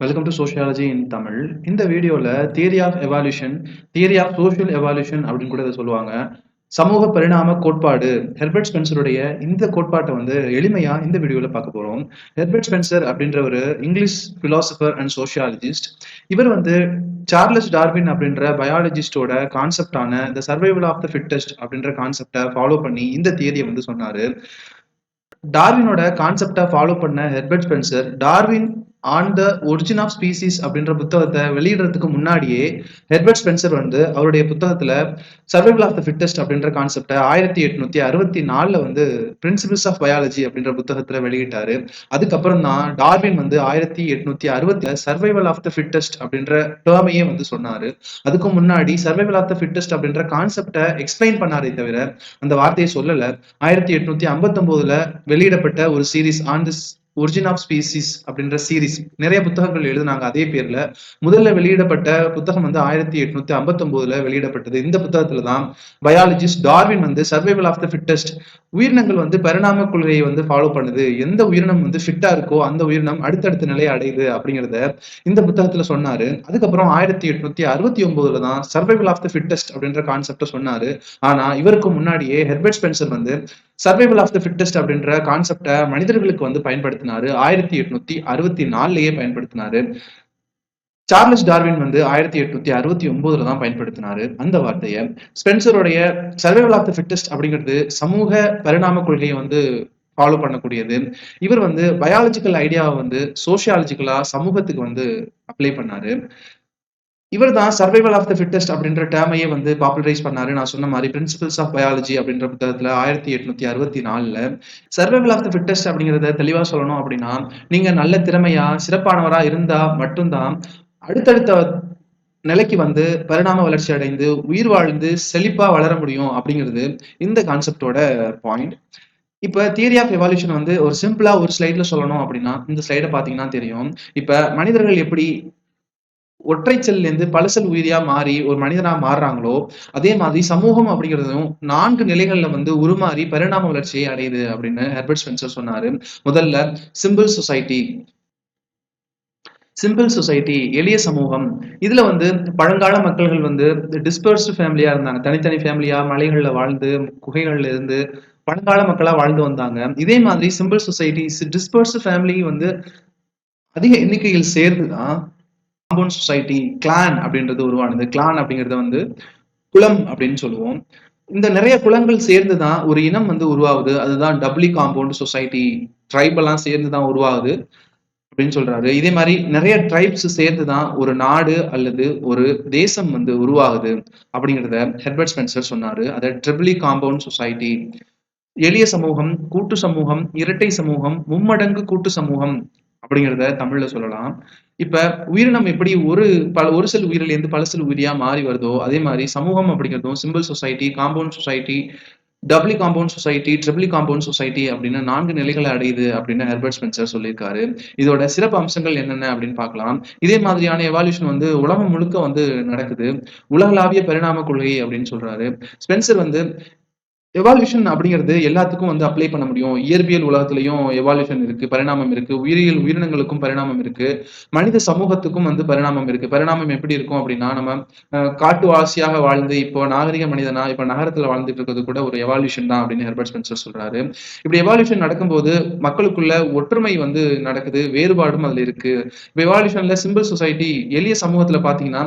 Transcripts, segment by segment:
Welcome to sociology in Tamil இந்த வீடியோவில் theory of evolution theory of social evolution அப்படின்னு கூட இதை சொல்லுவாங்க. சமூக பரிணாம கோட்பாடு. ஹெர்பர்ட் ஸ்பென்சருடைய இந்த கோட்பாட்டை வந்து எளிமையா இந்த வீடியோவில் பார்க்க போகிறோம் ஹெர்பர்ட் ஸ்பென்சர் அப்படின்ற ஒரு இங்கிலீஷ் பிலாசபர் அண்ட் சோஷியாலஜிஸ்ட் இவர் வந்து சார்லஸ் டார்வின் அப்படின்ற பயாலஜிஸ்டோட கான்செப்டான the survival of the fittest அப்படின்ற கான்செப்டை ஃபாலோ பண்ணி இந்த தியரியை வந்து சொன்னார். டார்வினோட கான்செப்டை ஃபாலோ பண்ண Herbert Spencer Darwin on the origin of species அப்படின்ற புத்தகத்தை வெளியிடுறதுக்கு முன்னாடியே ஹெர்பர்ட் ஸ்பென்சர் வந்து அவருடைய புத்தகத்துல சர்வைவல் ஆஃப் த ஃபிட்டஸ்ட் அப்படின்ற கான்செப்டை ஆயிரத்தி எட்நூத்தி அறுபத்தி நாலுல வந்து பிரின்சிபிள்ஸ் ஆஃப் பயாலஜி அப்படின்ற புத்தகத்துல வெளியிட்டாரு. அதுக்கப்புறம் தான் டார்வின் வந்து ஆயிரத்தி எட்நூத்தி அறுபத்தி சர்வைவல் ஆஃப் த ஃபிட்டஸ்ட் அப்படின்ற டேர்மையே வந்து சொன்னாரு. அதுக்கு முன்னாடி சர்வைவல் ஆஃப் த ஃபிட்டஸ்ட் அப்படின்ற கான்செப்டை எக்ஸ்பிளைன் பண்ணாரே தவிர அந்த வார்த்தையை சொல்லல. ஆயிரத்தி எட்நூத்தி ஐம்பத்தி ஒன்பதுல வெளியிடப்பட்ட ஒரு series on this origin of species அப்படின்ற சீரீஸ் நிறைய புத்தகங்கள் எழுதினாங்க அதே பேர்ல. முதல்ல வெளியிடப்பட்ட புத்தகம் வந்து ஆயிரத்தி எட்நூத்தி ஐம்பத்தி ஒன்பதுல வெளியிடப்பட்டது. இந்த புத்தகத்துல தான் பயாலஜிஸ்ட் டார்வின் வந்து சர்வைவல் ஆஃப் த ஃபிட்டஸ்ட் உயிரினங்கள் வந்து பரிணாம கொள்கையை வந்து ஃபாலோ பண்ணுது. எந்த உயிரினம் வந்து ஃபிட்டா இருக்கோ அந்த உயிரினம் அடுத்தடுத்த நிலையை அடையுது அப்படிங்கிறத இந்த புத்தகத்துல சொன்னாரு. அதுக்கப்புறம் ஆயிரத்தி எட்நூத்தி அறுபத்தி ஒன்பதுல தான் சர்வைவல் ஆஃப் த ஃபிட்டஸ்ட் அப்படின்ற கான்செப்ட சொன்னாரு. ஆனா இவருக்கு முன்னாடியே ஹெர்பர்ட் ஸ்பென்சர் வந்து சர்வைவல் ஆஃப் த ஃபிட்டஸ்ட் அப்படின்ற கான்செப்டை மனிதர்களுக்கு வந்து பயன்படுத்தினாரு. ஆயிரத்தி எட்நூத்தி அறுபத்தி நாலுலயே பயன்படுத்தினாரு. சார்லஸ் டார்வின் வந்து ஆயிரத்தி எட்நூத்தி அறுபத்தி ஒன்பதுல தான் பயன்படுத்தினாரு. அந்த வார்த்தையை ஸ்பென்சருடைய சர்வைவல் ஆஃப் த ஃபிட்டஸ்ட் அப்படிங்கிறது சமூக பரிணாம கொள்கையை வந்து ஃபாலோ பண்ணக்கூடியது. இவர் வந்து பயாலஜிக்கல் ஐடியாவை வந்து சோசியாலஜிக்கலா சமூகத்துக்கு வந்து அப்ளை பண்ணாரு. இவர் தான் சர்வைவல் ஆஃப் த ஃபிட்டஸ்ட் அப்படின்ற டேமையே வந்து பாப்புலரைஸ் பண்ணாரு. நான் சொன்ன மாதிரி பிரின்சிபல்ஸ் ஆஃப் பயாலஜி அப்படின்ற புத்தகத்துல ஆயிரத்தி எட்நூத்தி அறுபத்தி நாலுல சர்வைவல் ஆஃப் த ஃபிட்டஸ்ட் அப்படிங்கிறத தெளிவா சொல்லணும் அப்படின்னா நீங்க நல்ல திறமையா சிறப்பானவரா இருந்தா மட்டும்தான் அடுத்தடுத்த நிலைக்கு வந்து பரிணாம வளர்ச்சி அடைந்து உயிர் வாழ்ந்து செழிப்பா வளர முடியும் அப்படிங்கிறது இந்த கான்செப்டோட பாயிண்ட் இப்போ தியரி ஆஃப் எவால்யூஷன் வந்து ஒரு சிம்பிளா ஒரு ஸ்லைட்ல சொல்லணும் அப்படின்னா இந்த ஸ்லைடை பார்த்தீங்கன்னா தெரியும். இப்போ மனிதர்கள் எப்படி ஒற்றை செல்லேருந்து பலசல் உயிரியா மாறி ஒரு மனிதனா மாறுறாங்களோ அதே மாதிரி சமூகம் அப்படிங்கிறதும் நான்கு நிலைகள்ல வந்து உருமாறி பரிணாம வளர்ச்சியை அடையுது அப்படின்னு ஹெர்பர்ட் ஸ்பென்சர் சொன்னாரு. முதல்ல சிம்பிள் சொசைட்டி சிம்பிள் சொசைட்டி எளிய சமூகம். இதுல வந்து பழங்கால மக்கள்கள் வந்து டிஸ்பர்ஸ்டு ஃபேமிலியா இருந்தாங்க. தனித்தனி ஃபேமிலியா மலைகளில் வாழ்ந்து குகைகள்ல இருந்து பழங்கால மக்களா வாழ்ந்து வந்தாங்க. இதே மாதிரி சிம்பிள் சொசைட்டி டிஸ்பர்ஸ்டு ஃபேமிலி வந்து அதிக எண்ணிக்கையில் சேர்ந்து தான் காம்பவுண்ட் சொசைட்டி கிளான் அப்படின்றது உருவானது. கிளான் அப்படிங்கிறத வந்து குளம் அப்படின்னு சொல்லுவோம். இந்த நிறைய குளங்கள் சேர்ந்து தான் ஒரு இனம் வந்து உருவாகுது. அதுதான் டப்ளி காம்பவுண்ட் சொசைட்டி ட்ரைப் எல்லாம் சேர்ந்து தான் உருவாகுது. அப்படின்னு சொல்றாரு. இதே மாதிரி நிறைய ட்ரைப்ஸ் சேர்ந்து தான் ஒரு நாடு அல்லது ஒரு தேசம் வந்து உருவாகுது அப்படிங்கிறத ஹெர்பர்ட் ஸ்பென்சர் சொன்னாரு. அதை ட்ரிபிளி காம்பவுண்ட் சொசைட்டி எளிய சமூகம் கூட்டு சமூகம் இரட்டை சமூகம் மும்மடங்கு கூட்டு சமூகம் அப்படிங்கிறத தமிழ்ல சொல்லலாம். இப்ப உயிரினம் எப்படி ஒரு பல ஒரு சில உயிரிலேருந்து பல சில உயிரியா மாறி வருதோ அதே மாதிரி சமூகம் அப்படிங்கிறதும் simple society compound society doubly compound society triply compound society அப்படின்னு நான்கு நிலைகளை அடையுது அப்படின்னு ஹெர்பர்ட் ஸ்பென்சர் சொல்லியிருக்காரு. இதோட சிறப்பு அம்சங்கள் என்னென்ன அப்படின்னு பார்க்கலாம். இதே மாதிரியான எவால்யூஷன் வந்து உலகம் முழுக்க வந்து நடக்குது. உலகளாவிய பரிணாம கொள்கை அப்படின்னு சொல்றாரு. ஸ்பென்சர் வந்து எவால்யூஷன் அப்படிங்கிறது எல்லாத்துக்கும் வந்து அப்ளை பண்ண முடியும். இயற்பியல் உலகத்திலையும் எவால்யூஷன் இருக்கு பரிணாமம் இருக்கு. உயிரியல் உயிரினங்களுக்கும் பரிணாமம் இருக்கு. மனித சமூகத்துக்கும் வந்து பரிணாமம் இருக்கு. பரிணாமம் எப்படி இருக்கும் அப்படின்னா நம்ம காட்டுவாசியாக வாழ்ந்து இப்போ நாகரிக மனிதனா இப்போ நகரத்துல வாழ்ந்துட்டு இருக்கிறது கூட ஒரு எவால்யூஷன் தான் அப்படின்னு ஹெர்பர்ட் ஸ்பென்சர் சொல்றாரு. இப்படி எவால்யூஷன் நடக்கும்போது மக்களுக்குள்ள ஒற்றுமை வந்து நடக்குது வேறுபாடும் அதுல இருக்கு. இப்போ எவால்யூஷன்ல சிம்பிள் சொசைட்டி எளிய சமூகத்துல பாத்தீங்கன்னா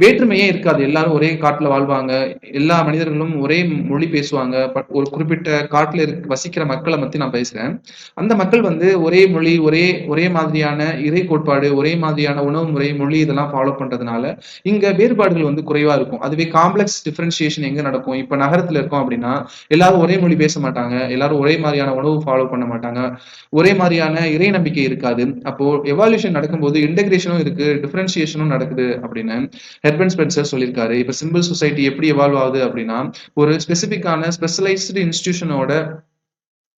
வேற்றுமையே இருக்காது. எல்லாரும் ஒரே காட்டுல வாழ்வாங்க. எல்லா மனிதர்களும் ஒரே மொழி பேசுவாங்க. பட் ஒரு குறிப்பிட்ட காட்டுல இருக்க வசிக்கிற மக்களை பத்தி நான் பேசுறேன். அந்த மக்கள் வந்து ஒரே மொழி ஒரே ஒரே மாதிரியான இறை கோட்பாடு ஒரே மாதிரியான உணவு முறை மொழி இதெல்லாம் ஃபாலோ பண்றதுனால இங்க வேறுபாடுகள் வந்து குறைவா இருக்கும். அதுவே காம்ப்ளெக்ஸ் டிஃபரன்சியேஷன் எங்க நடக்கும்? இப்ப நகரத்துல இருக்கோம் அப்படின்னா எல்லாரும் ஒரே மொழி பேச மாட்டாங்க. எல்லாரும் ஒரே மாதிரியான உணவு ஃபாலோ பண்ண மாட்டாங்க. ஒரே மாதிரியான இறை நம்பிக்கை இருக்காது. அப்போ எவால்யூஷன் நடக்கும்போது இன்டெகிரேஷனும் இருக்கு டிஃபரன்சியேஷனும் நடக்குது அப்படின்னு. ஹெர்பன் ஸ்பென்சர் சொல்லியிருக்காரு. இப்போ சிம்பிள் சொசைட்டி எப்படி எவால்வ் ஆகுது அப்படின்னா ஒரு ஸ்பெசிஃபிக்கான ஸ்பெஷலைஸ்டு இன்ஸ்டிடியூஷனோட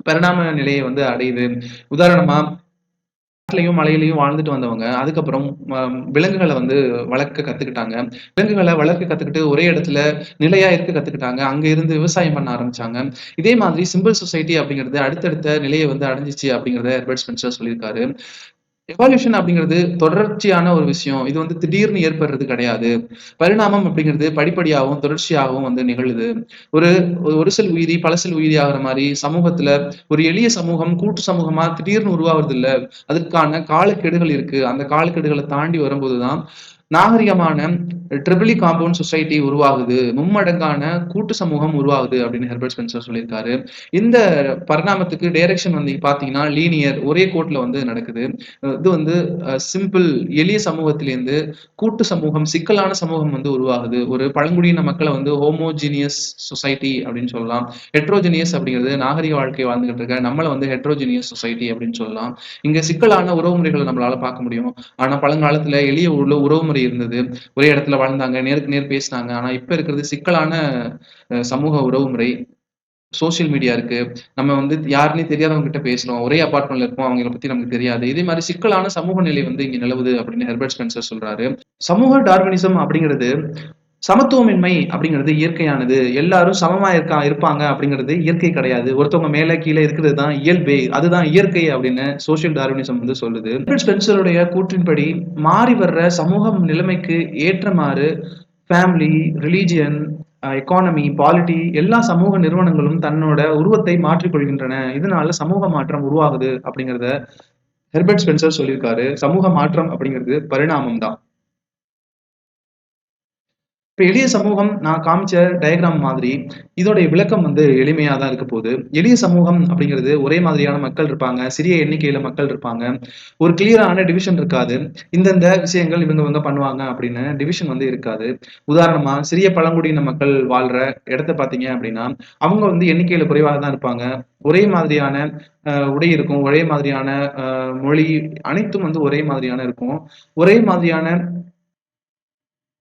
பரிணாம நிலையை வந்து அடையுது. உதாரணமா காட்டுலையும் மலையிலையும் வாழ்ந்துட்டு வந்தவங்க அதுக்கப்புறம் விலங்குகளை வந்து வளர்க்க கத்துக்கிட்டாங்க. விலங்குகளை வளர்க்க கத்துக்கிட்டு ஒரே இடத்துல நிலையா இருக்க கத்துக்கிட்டாங்க. அங்க இருந்து விவசாயம் பண்ண ஆரம்பிச்சாங்க. இதே மாதிரி சிம்பிள் சொசைட்டி அப்படிங்கிறது அடுத்தடுத்த நிலையை வந்து அடைஞ்சிச்சு அப்படிங்கிறத ஹெர்பர்ட் ஸ்பென்சர் சொல்லியிருக்காரு. எவால்யூஷன் அப்படிங்கிறது தொடர்ச்சியான ஒரு விஷயம். இது வந்து திடீர்னு ஏற்படுறது கிடையாது. பரிணாமம் அப்படிங்கிறது படிப்படியாகவும் தொடர்ச்சியாகவும் வந்து நிகழுது. ஒரு ஒரு சில உயிரி பழசல் உயிரி ஆகிற மாதிரி சமூகத்துல ஒரு எளிய சமூகம் கூட்டு சமூகமா திடீர்னு உருவாகிறது இல்ல அதற்கான காலக்கெடுகள் இருக்கு. அந்த காலக்கெடுகளை தாண்டி வரும்போதுதான் நாகரிகமான ட்ரிபிளி காம்பவுண்ட் சொசைட்டி உருவாகுது. மும்மடங்கான கூட்டு சமூகம் உருவாகுது அப்படின்னு ஹெர்பர்ட் ஸ்பென்சர் சொல்லியிருக்காரு. இந்த பரிணாமத்துக்கு டைரக்ஷன் வந்து பாத்தீங்கன்னா லீனியர் ஒரே கோட்டில் வந்து நடக்குது. இது வந்து சிம்பிள் எளிய சமூகத்திலேருந்து கூட்டு சமூகம் சிக்கலான சமூகம் வந்து உருவாகுது. ஒரு பழங்குடியின மக்களை வந்து ஹோமோஜினியஸ் சொசைட்டி அப்படின்னு சொல்லலாம். ஹெட்ரோஜினியஸ் அப்படிங்கிறது நாகரிக வாழ்க்கை வாழ்ந்துகிட்டு இருக்க நம்மளை வந்து ஹெட்ரோஜினியஸ் சொசைட்டி அப்படின்னு சொல்லலாம். இங்க சிக்கலான உறவுமுறைகளை நம்மளால பார்க்க முடியும். ஆனா பழங்காலத்துல எளிய உள்ள உறவுமுறை இருந்தது. ஒரே இடத்துல வாழ்ந்தாங்க நேருக்கு நேர் பேசினாங்க. ஆனா இப்ப இருக்கிறது சிக்கலான சமூக உறவு முறை. சோசியல் மீடியா இருக்கு. நம்ம வந்து யாருன்னே தெரியாதவங்க கிட்ட பேசுறோம். ஒரே அபார்ட்மெண்ட்ல இருக்கோம் அவங்களை பத்தி நமக்கு தெரியாது. இதே மாதிரி சிக்கலான சமூக நிலை வந்து இங்க நிலவுது அப்படின்னு ஹெர்பர்ட் ஸ்பென்சர் சொல்றாரு. சமூக டார்வினிசம் அப்படிங்கிறது சமத்துவமின்மை அப்படிங்கிறது இயற்கையானது. எல்லாரும் சமமா இருக்கா இருப்பாங்க அப்படிங்கிறது இயற்கை கிடையாது. ஒருத்தவங்க மேல கீழே இருக்கிறது தான் இயல்பே. அதுதான் இயற்கை அப்படின்னு சோசியல் டார்வினிசம் வந்து சொல்லுது. ஸ்பென்சருடைய கூற்றின்படி மாறி வர்ற சமூக நிலைமைக்கு ஏற்றமாறு ஃபேமிலி ரிலீஜியன் எக்கானமி பாலிட்டி எல்லா சமூக நிறுவனங்களும் தன்னோட உருவத்தை மாற்றிக்கொள்கின்றன. இதனால சமூக மாற்றம் உருவாகுது அப்படிங்கிறத ஹெர்பர்ட் ஸ்பென்சர் சொல்லியிருக்காரு. சமூக மாற்றம் அப்படிங்கிறது பரிணாமம் தான் இப்போ எளிய சமூகம் நான் காமிச்ச டயக்ராம் மாதிரி இதோடைய விளக்கம் வந்து எளிமையாக தான் இருக்க போகுது. எளிய சமூகம் அப்படிங்கிறது ஒரே மாதிரியான மக்கள் இருப்பாங்க சிறிய எண்ணிக்கையில் மக்கள் இருப்பாங்க. ஒரு கிளியரான டிவிஷன் இருக்காது. இந்தந்த விஷயங்கள் இவங்க இவங்க பண்ணுவாங்க அப்படின்னு டிவிஷன் வந்து இருக்காது. உதாரணமாக சிறிய பழங்குடியின மக்கள் வாழ்கிற இடத்த பார்த்தீங்க அப்படின்னா அவங்க வந்து எண்ணிக்கையில் குறைவாக தான் இருப்பாங்க. ஒரே மாதிரியான உடை இருக்கும் ஒரே மாதிரியான மொழி அனைத்தும் வந்து ஒரே மாதிரியான இருக்கும். ஒரே மாதிரியான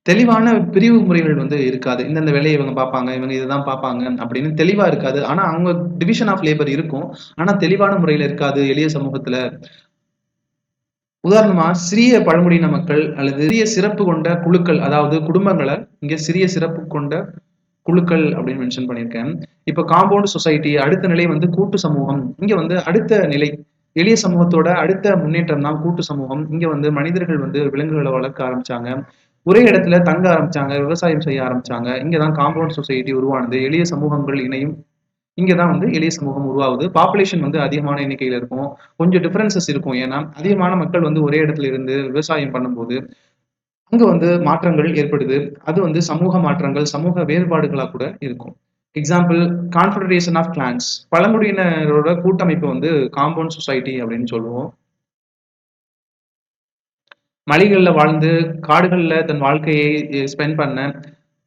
தெளிவான பிரிவு முறைகள் வந்து இருக்காது. இந்தந்த வேலையை இவங்க பார்ப்பாங்க இவங்க இதுதான் பார்ப்பாங்க அப்படின்னு தெளிவா இருக்காது. ஆனா அவங்க டிவிஷன் ஆஃப் லேபர் இருக்கும். ஆனா தெளிவான முறையில இருக்காது எளிய சமூகத்துல. உதாரணமா சிறிய பழங்குடியின மக்கள் அல்லது சிறிய சிறப்பு கொண்ட குழுக்கள் அதாவது குடும்பங்களை இங்க சிறிய சிறப்பு கொண்ட குழுக்கள் அப்படின்னு மென்ஷன் பண்ணியிருக்கேன். இப்போ காம்பவுண்ட் சொசைட்டி அடுத்த நிலை வந்து கூட்டு சமூகம். இங்க வந்து அடுத்த நிலை எளிய சமூகத்தோட அடுத்த முன்னேற்றம் தான் கூட்டு சமூகம். இங்க வந்து மனிதர்கள் வந்து விலங்குகளை வளர்க்க ஆரம்பிச்சாங்க. ஒரே இடத்துல தங்க ஆரம்பிச்சாங்க விவசாயம் செய்ய ஆரம்பிச்சாங்க. இங்கதான் காம்பவுண்ட் சொசைட்டி உருவானது. எளிய சமூகங்கள் இணையும். இங்கதான் வந்து எளிய சமூகம் உருவாகுது. பாப்புலேஷன் வந்து அதிகமான எண்ணிக்கையில இருக்கும். கொஞ்சம் டிஃபரன்சஸ் இருக்கும். ஏன்னா அதிகமான மக்கள் வந்து ஒரே இடத்துல இருந்து விவசாயம் பண்ணும்போது அங்க வந்து மாற்றங்கள் ஏற்படுது. அது வந்து சமூக மாற்றங்கள் சமூக வேறுபாடுகளா கூட இருக்கும். எக்ஸாம்பிள் கான்ஃபெடரேஷன் ஆஃப் கிளான்ஸ் பழங்குடியினரோட கூட்டமைப்பு வந்து காம்பவுண்ட் சொசைட்டி அப்படின்னு சொல்லுவோம். மலைகளில் வாழ்ந்து காடுகளில் தன் வாழ்க்கையை ஸ்பெண்ட் பண்ண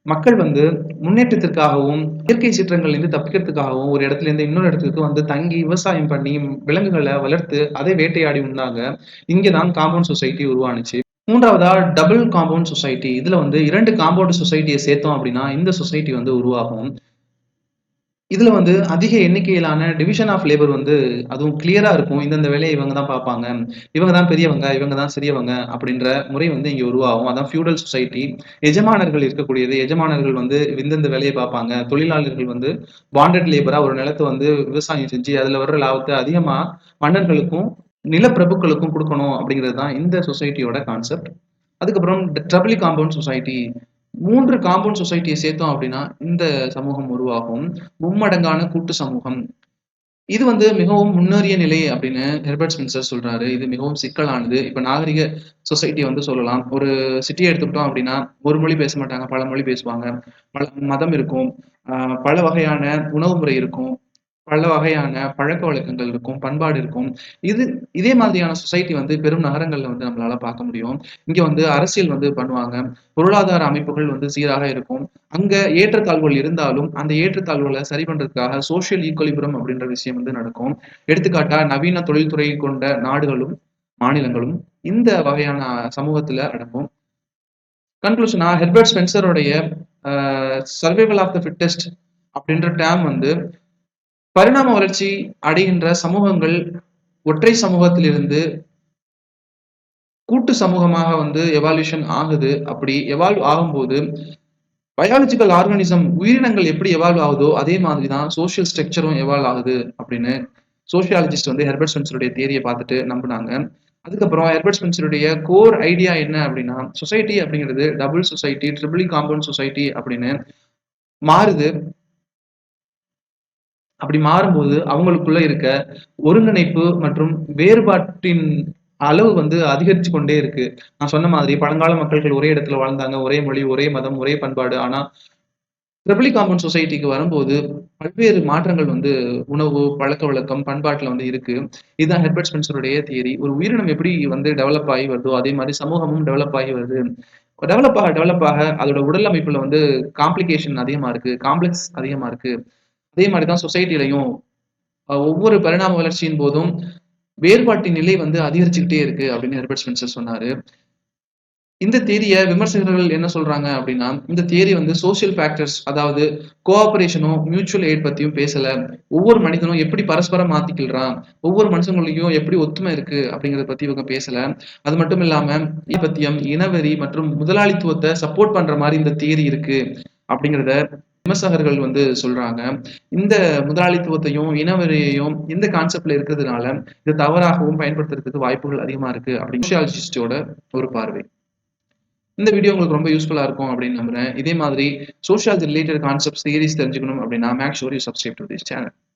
மக்கள் வந்து முன்னேற்றத்திற்காகவும் இயற்கை சீற்றங்கள்லேருந்து தப்பிக்கிறதுக்காகவும் ஒரு இடத்துலேருந்து இன்னொரு இடத்துக்கு வந்து தங்கி விவசாயம் பண்ணி விலங்குகளை வளர்த்து அதை வேட்டையாடி உண்டாங்க இங்கே தான் காம்பவுண்ட் சொசைட்டி உருவானுச்சு. மூன்றாவதா டபுள் காம்பவுண்ட் சொசைட்டி இதில் வந்து இரண்டு காம்பவுண்ட் சொசைட்டியை சேர்த்தோம் அப்படின்னா இந்த சொசைட்டி வந்து உருவாகும். இதில் வந்து அதிக எண்ணிக்கையிலான டிவிஷன் ஆஃப் லேபர் வந்து அதுவும் கிளியராக இருக்கும். இந்தந்த வேலையை இவங்க தான் பார்ப்பாங்க. இவங்க தான் பெரியவங்க இவங்க தான் சிறியவங்க அப்படின்ற முறை வந்து இங்கே உருவாகும். அதான் ஃபியூடல் சொசைட்டி எஜமானர்கள் இருக்கக்கூடியது. எஜமானர்கள் வந்து இந்தந்த வேலையை பார்ப்பாங்க. தொழிலாளர்கள் வந்து பாண்டட் லேபராக ஒரு நிலத்தை வந்து விவசாயம் செஞ்சு அதில் வர்ற லாபத்தை அதிகமாக மன்னர்களுக்கும் நிலப்பிரபுக்களுக்கும் கொடுக்கணும் அப்படிங்கிறது தான் இந்த சொசைட்டியோட கான்செப்ட் அதுக்கப்புறம் ட்ரபிளி காம்பவுண்ட் சொசைட்டி மூன்று காம்பவுண்ட் சொசைட்டியை சேர்த்தோம் அப்படின்னா இந்த சமூகம் உருவாகும். மும்மடங்கான கூட்டு சமூகம். இது வந்து மிகவும் முன்னேறிய நிலை அப்படின்னு ஹெர்பர்ட் ஸ்பென்சர் சொல்றாரு. இது மிகவும் சிக்கலானது. இப்ப நாகரிக சொசைட்டி வந்து சொல்லலாம். ஒரு சிட்டியை எடுத்துக்கிட்டோம் அப்படின்னா ஒரு மொழி பேச மாட்டாங்க பல மொழி பேசுவாங்க. பல மதம் இருக்கும். பல வகையான உணவு முறை இருக்கும். பல வகையான பழக்க வழக்கங்கள் இருக்கும் பண்பாடு இருக்கும். இது இதே மாதிரியான சொசைட்டி வந்து பெரும் நகரங்கள்ல வந்து நம்மளால பார்க்க முடியும். இங்க வந்து அரசியல் வந்து பண்ணுவாங்க. பொருளாதார அமைப்புகள் வந்து சீராக இருக்கும். அங்க ஏற்றத்தாழ்வுகள் இருந்தாலும் அந்த ஏற்றத்தாழ்வுகளை சரி பண்றதுக்காக சோசியல் ஈக்குவலிபுரம் அப்படின்ற விஷயம் வந்து நடக்கும். எடுத்துக்காட்டா நவீன தொழில்துறை கொண்ட நாடுகளும் மாநிலங்களும் இந்த வகையான சமூகத்துல அடங்கும் கன்க்ளூஷனா ஹெர்பர்ட் ஸ்பென்சருடைய சர்வைவல் ஆஃப் த ஃபிட்டஸ்ட் அப்படின்ற டேம் வந்து பரிணாம வளர்ச்சி அடைகின்ற சமூகங்கள் ஒற்றை சமூகத்திலிருந்து கூட்டு சமூகமாக வந்து எவால்யூஷன் ஆகுது. அப்படி எவால்வ் ஆகும்போது பயாலஜிக்கல் ஆர்கானிசம் உயிரினங்கள் எப்படி எவால்வ் ஆகுதோ அதே மாதிரி தான் சோசியல் ஸ்ட்ரக்சரும் எவால்வ் ஆகுது அப்படின்னு சோசியாலஜிஸ்ட் வந்து ஹெர்பர்ட் ஸ்பென்சருடைய தேரியை பார்த்துட்டு நம்பினாங்க. அதுக்கப்புறம் ஹெர்பர்ட் ஸ்பென்சருடைய கோர் ஐடியா என்ன அப்படின்னா சொசைட்டி அப்படிங்கிறது double society triple compound society அப்படின்னு மாறுது. அப்படி மாறும்போது அவங்களுக்குள்ள இருக்க ஒருங்கிணைப்பு மற்றும் வேறுபாட்டின் அளவு வந்து அதிகரிச்சு கொண்டே இருக்கு. நான் சொன்ன மாதிரி பழங்கால மக்கள்கள் ஒரே இடத்துல வாழ்ந்தாங்க. ஒரே மொழி ஒரே மதம் ஒரே பண்பாடு. ஆனா ட்ரிபிளி காம்பவுண்ட் சொசைட்டிக்கு வரும்போது பல்வேறு மாற்றங்கள் வந்து உணவு பழக்க வழக்கம் பண்பாட்டில் வந்து இருக்கு. இதுதான் ஹெர்பர்ட் ஸ்பென்சருடைய தியரி ஒரு உயிரினம் எப்படி வந்து டெவலப் ஆகி வருதோ அதே மாதிரி சமூகமும் டெவலப் ஆகி வருது. டெவலப் ஆக டெவலப் ஆக அதோட உடல் அமைப்புல வந்து காம்ப்ளிகேஷன் அதிகமா இருக்கு. காம்ப்ளெக்ஸ் அதிகமா இருக்கு. அதே மாதிரி தான் சொசைட்டிலையும் ஒவ்வொரு பரிணாம வளர்ச்சியின் போதும் வேறுபாட்டின் நிலை வந்து அதிகரிச்சுக்கிட்டே இருக்கு அப்படின்னு ஹெர்பர்ட் ஸ்பென்சர் சொன்னாரு. இந்த தேரியை விமர்சகர்கள் என்ன சொல்றாங்க அப்படின்னா இந்த தேரி வந்து சோசியல் ஃபேக்டர்ஸ் அதாவது கோஆபரேஷனும் மியூச்சுவல் எய்ட் பத்தியும் பேசல. ஒவ்வொரு மனிதனும் எப்படி பரஸ்பரம் மாத்திக்கிறான் ஒவ்வொரு மனுஷங்களுக்கும் எப்படி ஒத்துமை இருக்கு அப்படிங்கறத பத்தி இவங்க பேசல. அது மட்டும் இல்லாம பத்தியம் இனவெறி மற்றும் முதலாளித்துவத்தை சப்போர்ட் பண்ற மாதிரி இந்த தேரி இருக்கு அப்படிங்கிறத விமர்சகர்கள் வந்து சொல்றாங்க இந்த முதலாளித்துவத்தையும் இனவெறியையும் இந்த கான்செப்ட்ல இருக்கிறதுனால இது தவறாகவும் பயன்படுத்துறதுக்கு வாய்ப்புகள் அதிகமா இருக்கு அப்படின்னு ஒரு பார்வை. இந்த வீடியோ உங்களுக்கு ரொம்ப யூஸ்ஃபுல்லா இருக்கும் அப்படின்னு நம்புறேன். இதே மாதிரி சோஷியாலஜி ரிலேட்டட் கான்செப்ட் தியரிஸ் தெரிஞ்சுக்கணும் அப்படின்னா make sure you subscribe to this channel